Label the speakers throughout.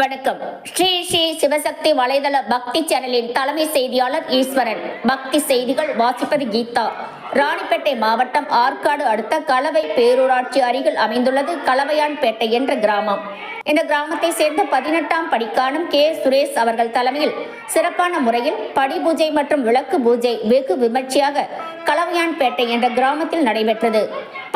Speaker 1: வணக்கம். ஸ்ரீ ஸ்ரீ சிவசக்தி வலைதள பக்தி சேனலின் தலைமை செய்தியாளர் ஈஸ்வரன். பக்தி செய்திகள் வாசிப்பது கீதா. ராணிப்பேட்டை மாவட்டம் ஆற்காடு அடுத்த கலவை பேரூராட்சி அருகில் அமைந்துள்ளது கலவையான்பேட்டை என்ற கிராமம். இந்த கிராமத்தை சேர்ந்த பதினெட்டாம் படிக்காணும் கே. சுரேஷ் அவர்கள் தலைமையில் சிறப்பான முறையில் படி பூஜை மற்றும் விளக்கு பூஜை வெகு விமர்சையாக கலவையான்பேட்டை என்ற கிராமத்தில் நடைபெற்றது.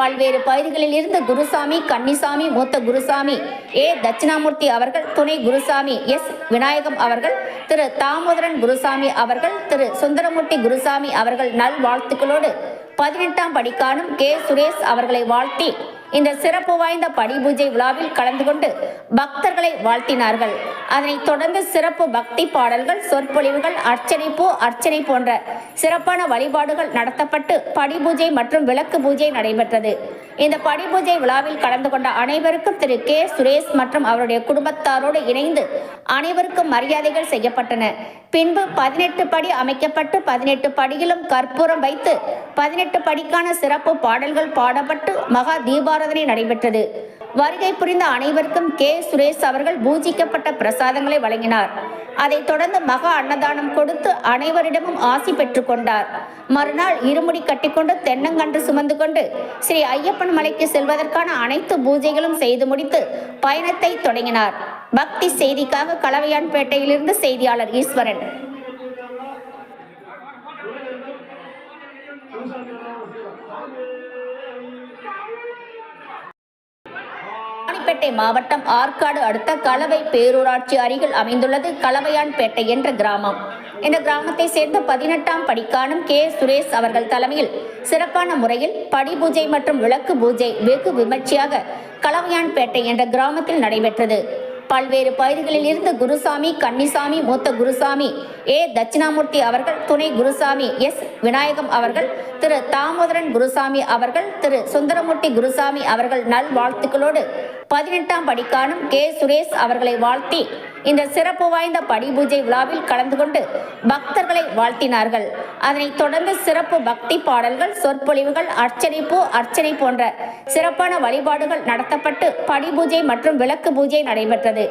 Speaker 1: பல்வேறு பகுதிகளில் இருந்து குருசாமி கன்னிசாமி மூத்த குருசாமி ஏ. தட்சிணாமூர்த்தி அவர்கள் துணை குருசாமி எஸ். விநாயகம் அவர்கள் திரு. தாமோதரன் குருசாமி அவர்கள் திரு. சுந்தரமூர்த்தி குருசாமி அவர்கள் நல்வாழ்த்துக்களோடு பதினெட்டாம் படிக்காணும் கே. சுரேஷ் அவர்களை வாழ்த்தி இந்த சிறப்பு வாய்ந்த படி பூஜை விழாவில் கலந்து கொண்டு பக்தர்களை வாழ்த்தினார்கள். அதனைத் தொடர்ந்து சிறப்பு பக்தி பாடல்கள் சொற்பொழிவுகள் அர்ச்சனை பூ அர்ச்சனை போன்ற சிறப்பான வழிபாடுகள் நடத்தப்பட்டு படி பூஜை மற்றும் விளக்கு பூஜை நடைபெற்றது. இந்த படி பூஜை விழாவில் கலந்து கொண்ட அனைவருக்கும் திரு. கே. சுரேஷ் மற்றும் அவருடைய குடும்பத்தாரோடு இணைந்து அனைவருக்கும் மரியாதைகள் செய்யப்பட்டன. பின்பு பதினெட்டு படி அமைக்கப்பட்டு பதினெட்டு படியிலும் கற்பூரம் வைத்து பதினெட்டு படிக்கான சிறப்பு பாடல்கள் பாடப்பட்டு மகா தீபாராதனை நடைபெற்றது. வருகை புரிந்த அனைவருக்கும் கே. சுரேஷ் அவர்கள் பூஜிக்கப்பட்ட பிரசாதங்களை வழங்கினார். அதைத் தொடர்ந்து மகா அன்னதானம் கொடுத்து அனைவரிடமும் ஆசி பெற்றுக்கொண்டார் மறுநாள் இருமுடி கட்டிக்கொண்டு தென்னங்கன்று சுமந்து கொண்டு ஸ்ரீ ஐயப்பன் மலைக்கு செல்வதற்கான அனைத்து பூஜைகளும் செய்து முடித்து பயணத்தை தொடங்கினார். பக்தி செய்திக்காக கலவையான்பேட்டையிலிருந்து செய்தியாளர் ஈஸ்வரன். ராணிப்பேட்டை மாவட்டம் ஆற்காடு அடுத்த கலவை பேரூராட்சி அருகில் அமைந்துள்ளது கலவையான்பேட்டை என்ற கிராமம். இந்த கிராமத்தை சேர்ந்த பதினெட்டாம் படிக்காணும் கே. சுரேஷ் அவர்கள் தலைமையில் சிறப்பான முறையில் படி பூஜை மற்றும் விளக்கு பூஜை வெகு விமர்சையாக கலவையான்பேட்டை என்ற கிராமத்தில் நடைபெற்றது. பல்வேறு பகுதிகளில் இருந்து குருசாமி கன்னிசாமி மூத்த குருசாமி ஏ. தட்சிணாமூர்த்தி அவர்கள் துணை குருசாமி எஸ். விநாயகம் அவர்கள் திரு. தாமோதரன் குருசாமி அவர்கள் திரு. சுந்தரமூர்த்தி குருசாமி அவர்கள் நல்வாழ்த்துக்களோடு பதினெட்டாம் படிக்கானும் கே. சுரேஷ் அவர்களை வாழ்த்தி இந்த சிறப்பு வாய்ந்த படி பூஜை விழாவில் கலந்து கொண்டு பக்தர்களை வாழ்த்தினார்கள். அதனைத் தொடர்ந்து சிறப்பு பக்தி பாடல்கள் சொற்பொழிவுகள் அர்ச்சனைப்பு அர்ச்சனை போன்ற சிறப்பான வழிபாடுகள் நடத்தப்பட்டு படி பூஜை மற்றும் விளக்கு பூஜை நடைபெற்றது.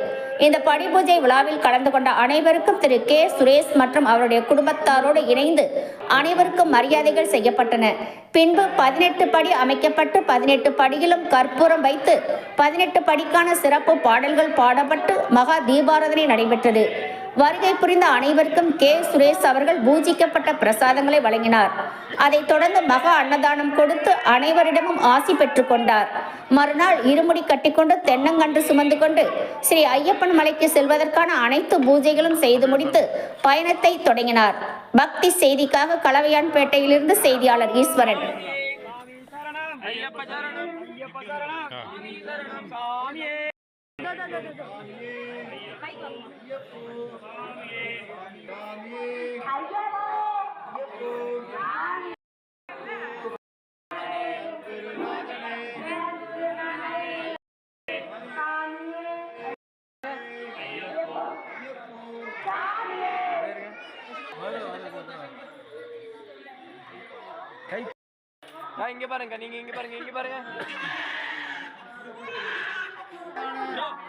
Speaker 1: இந்த படி பூஜை விழாவில் கலந்து கொண்ட அனைவருக்கும் திரு கே. சுரேஷ் மற்றும் அவருடைய குடும்பத்தாரோடு இணைந்து அனைவருக்கும் மரியாதைகள் செய்யப்பட்டன. பின்பு பதினெட்டு படி அமைக்கப்பட்டு பதினெட்டு படியிலும் கற்பூரம் வைத்து பதினெட்டு படிக்கான சிறப்பு பாடல்கள் பாடப்பட்டு மகா தீபாராதனை நடைபெற்றது. வருகை புரிந்த அனைவருக்கும் கே. சுரேஷ் அவர்கள் பூஜிக்கப்பட்ட பிரசாதங்களை வழங்கினார். அதைத் தொடர்ந்து மகா அன்னதானம் கொடுத்து அனைவரிடமும் ஆசி பெற்றுக்கொண்டார் மறுநாள் இருமுடி கட்டிக்கொண்டு தென்னங்கன்று சுமந்து கொண்டு ஸ்ரீ ஐயப்பன் மலைக்கு செல்வதற்கான அனைத்து பூஜைகளும் செய்து முடித்து பயணத்தை தொடங்கினார். பக்தி செய்திக்காக கலவையான்பேட்டையிலிருந்து செய்தியாளர் ஈஸ்வரன்.
Speaker 2: ஐயப்ப சரணம். ஐயப்ப சரணம். சாமியே. இங்க பாருங்க நீங்க இங்க பாருங்க இங்க பாருங்க.